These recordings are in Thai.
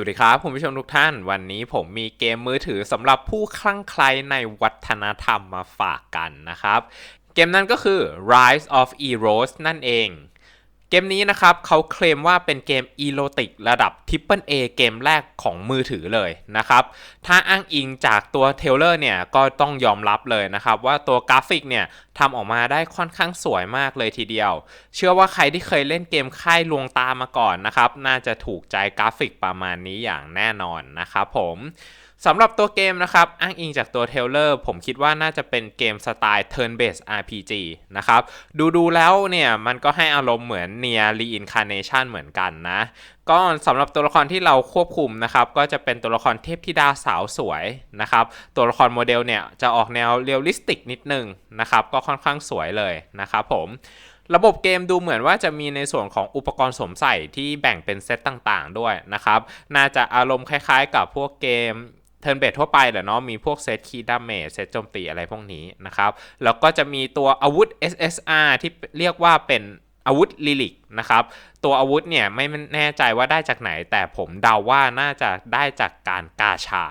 วัสดีครับคุณผู้ชมทุกท่าน วันนี้ผมมีเกมมือถือสำหรับผู้คลั่งไคล้ในวัฒนธรรมมาฝากกันนะครับ เกมนั้นก็คือ Rise of Eros นั่นเอง เกมนี้นะครับเขาเคลมว่าเป็นเกมอีโ t ติกระดับ Triple A เกมแรกของมือถือเลยนะครับ ถ้าอ้างอิงจากตัวเทเลอร์เนี่ยก็ต้องยอมรับเลยนะครับ ว่าตัวกราฟิกเนี่ยทำออกมาได้ค่อนข้างสวยมากเลยทีเดียว เชื่อว่าใครที่เคยเล่นเกมค่ายลวงตามาก่อนนะครับ น่าจะถูกใจกราฟิกประมาณนี้อย่างแน่นอนนะครับผมสำหรับตัวเกมนะครับ อ้างอิงจากตัวเทเลอร์ผมคิดว่าน่าจะเป็นเกมสไตล์ Turn Based RPG นะครับ ดูดูๆแล้วเนี่ยมันก็ให้อารมณ์เหมือน Near Reincarnation เหมือนกันนะ ก็สำหรับตัวละครที่เราควบคุมนะครับ ก็จะเป็นตัวละครเทพธิดาสาวสวยนะครับ ตัวละครโมเดลเนี่ยจะออกแนวเรียลลิสติกนิดนึงนะครับ ก็ค่อนข้างสวยเลยนะครับผมระบบเกมดูเหมือนว่าจะมีในส่วนของอุปกรณ์สวมใส่ที่แบ่งเป็นเซตต่างๆด้วยนะครับ น่าจะอารมณ์คล้ายๆกับพวกเกมเทิร์นเบททั่วไปแหละเนาะมีพวกเซตคีดาเมจเซตโจมตีอะไรพวกนี้นะครับ แล้วก็จะมีตัวอาวุธ SSR ที่เรียกว่าเป็น อาวุธลิลิกนะครับ ตัวอาวุธเนี่ยไม่แน่ใจว่าได้จากไหน แต่ผมเดาว่าน่าจะได้จากการกาชา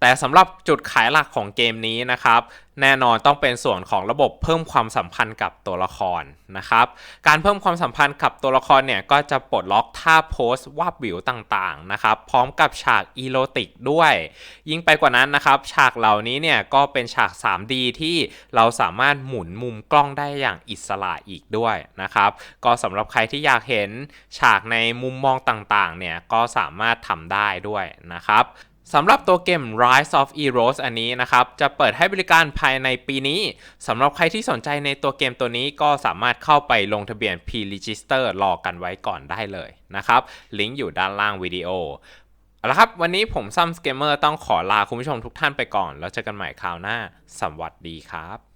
แต่สำหรับจุดขายหลักของเกมนี้นะครับ แน่นอนต้องเป็นส่วนของระบบเพิ่มความสัมพันธ์กับตัวละครนะครับ การเพิ่มความสัมพันธ์กับตัวละครเนี่ยก็จะปลดล็อกท่าโพสวาบวิวต่างๆนะครับ พร้อมกับฉากอีโรติกด้วย ยิ่งไปกว่านั้นนะครับ ฉากเหล่านี้เนี่ยก็เป็นฉาก 3D ที่เราสามารถหมุนมุมกล้องได้อย่างอิสระอีกด้วยนะครับ ก็สำหรับใครที่อยากเห็นฉากในมุมมองต่างๆเนี่ยก็สามารถทำได้ด้วยนะครับ สำหรับตัวเกม Rise of Eros อันนี้นะครับ จะเปิดให้บริการภายในปีนี้สำหรับใครที่สนใจในตัวเกมตัวนี้ก็สามารถเข้าไปลงทะเบียน Pre-Register รอกันไว้ก่อนได้เลยนะครับ ลิงก์อยู่ด้านล่างวิดีโอเอาละครับ วันนี้ผมซัมสเกมเมอร์ต้องขอลาคุณผู้ชมทุกท่านไปก่อน แล้วเจอกันใหม่คราวหน้า สวัสดีครับ